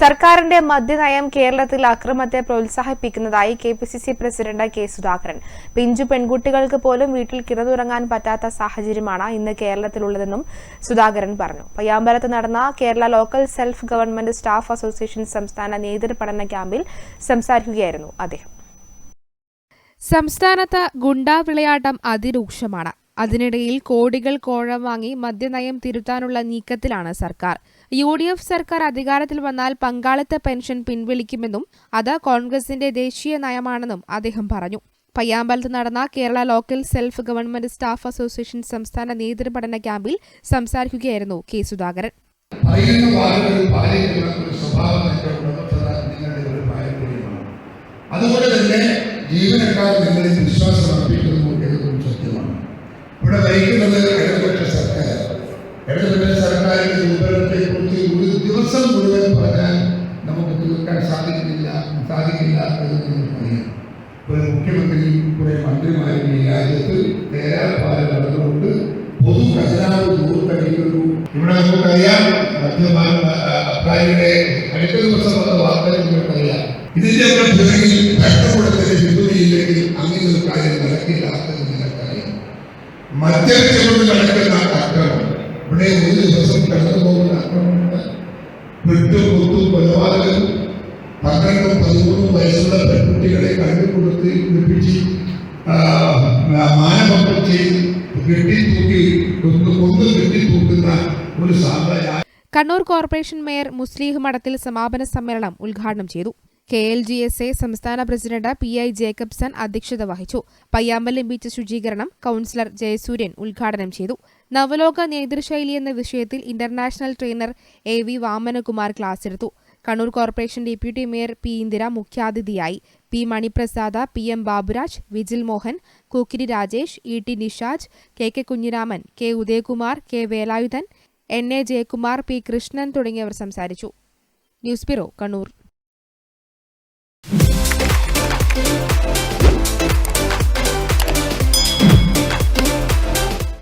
സർക്കാരിന്റെ മദ്യനയം കേരളത്തിൽ അക്രമത്തെ പ്രോത്സാഹിപ്പിക്കുന്നതായി K P C C president K Sudhakaran. പിഞ്ചു പെൺകുട്ടികൾക്ക് പോലും വീട്ടിൽ കിടന്നുറങ്ങാൻ പറ്റാത്ത സാഹചര്യമാണ് ഇന്ന് കേരളത്തിലുള്ളതെന്നും സുധാകരൻ പറഞ്ഞു. പയ്യാമ്പലത്ത് നടന്ന Kerala local self government staff association സംസ്ഥാന നേതൃപഠന ക്യാമ്പിൽ സംസാരിക്കുകയായിരുന്നു അദ്ദേഹം. സംസ്ഥാനത്ത് ഗുണ്ടാ വിളയാട്ടം അതിരൂക്ഷമാണ്. അതിനിടയിൽ കോടികൾ കോഴം വാങ്ങി മദ്യനയം തിരുത്താനുള്ള നീക്കത്തിലാണ് സർക്കാർ. യു ഡി എഫ് സർക്കാർ അധികാരത്തിൽ വന്നാൽ പങ്കാളിത്ത പെൻഷൻ പിൻവലിക്കുമെന്നും അത് കോൺഗ്രസിന്റെ ദേശീയ നയമാണെന്നും അദ്ദേഹം പറഞ്ഞു. പയ്യാമ്പലത്ത് നടന്ന Kerala local self government staff association സംസ്ഥാന നേതൃപഠന ക്യാമ്പിൽ സംസാരിക്കുകയായിരുന്നു കെ സുധാകരൻ. തന്നെ ജീവനക്കാർ നിങ്ങളിൽ വിശ്വാസം ഇവിടെ ഭരിക്കുന്നത് ഇടതുപക്ഷ സർക്കാർ. ഇടതുപക്ഷ സർക്കാരിന്റെ ദുർബലത്തെ കുറിച്ച് ഒരു ദിവസം മുഴുവൻ പറഞ്ഞാൽ നമുക്ക് തീർക്കാൻ സാധിക്കുന്നില്ല സാധിക്കില്ല എന്ന് നിങ്ങൾക്കറിയാം ഒരു മുഖ്യമന്ത്രി കുറെ മന്ത്രിമാരും ഈ രാജ്യത്ത് തേരാപ്പാല നടന്നുകൊണ്ട് പൊതു ഖജനാവ് ദൂർത്തടിക്കുന്നു. ഇവിടെ നമുക്കറിയാം മദ്യപാന അബ്കാരിയുടെ അടുത്ത ദിവസം വന്ന വാർത്തകൾ നിങ്ങൾക്കറിയാം. ഇതിന്റെ ഒക്കെ പിറകിൽ ഭരണകൂടത്തിന്റെ പിന്തുണയില്ലെങ്കിൽ അങ്ങനെ ഒരു കാര്യം നടക്കില്ല നിങ്ങൾക്കറിയാം. മദ്യപിച്ചുകൊണ്ട് നടക്കുന്ന അക്രമം ഇവിടെ ഒരു ദിവസം കടന്നു അക്രമമുണ്ട് വെട്ടും കൊത്തും കൊലപാതകം പന്ത്രണ്ടും പതിമൂന്നും വയസ്സുള്ള പെൺകുട്ടികളെ കണ്ടുകൊടുത്ത് കുളിപ്പിച്ച് മാനഭംഗം ചെയ്ത് കെട്ടിത്തൂക്കി കൊന്നു കൊന്നു കെട്ടിത്തൂക്കുന്ന ഒരു സാമ്രാജ്യ കണ്ണൂർ കോർപ്പറേഷൻ മേയർ മുസ്ലിഹ് മഠത്തിൽ സമാപന സമ്മേളനം ഉദ്ഘാടനം ചെയ്തു. K L G S A സംസ്ഥാന പ്രസിഡന്റ് പി ഐ ജേക്കബ്സൺ അധ്യക്ഷത വഹിച്ചു. പയ്യാമ്പലം ബീച്ച് ശുചീകരണം കൌൺസിലർ ജയസൂര്യൻ ഉദ്ഘാടനം ചെയ്തു. നവലോക നേതൃശൈലി എന്ന വിഷയത്തിൽ international trainer A V Vamanakumar class എടുത്തു. Kannur corporation deputy mayor P Indira മുഖ്യാതിഥിയായി. P Maniprasada P M Baburaj Vijil Mohan Kukkiri Rajesh E T Nishaj K K Kunhiraman K Udayakumar K Velayudhan N A Jayakumar P Krishnan തുടങ്ങിയവർ സംസാരിച്ചു. News bureau Kannur.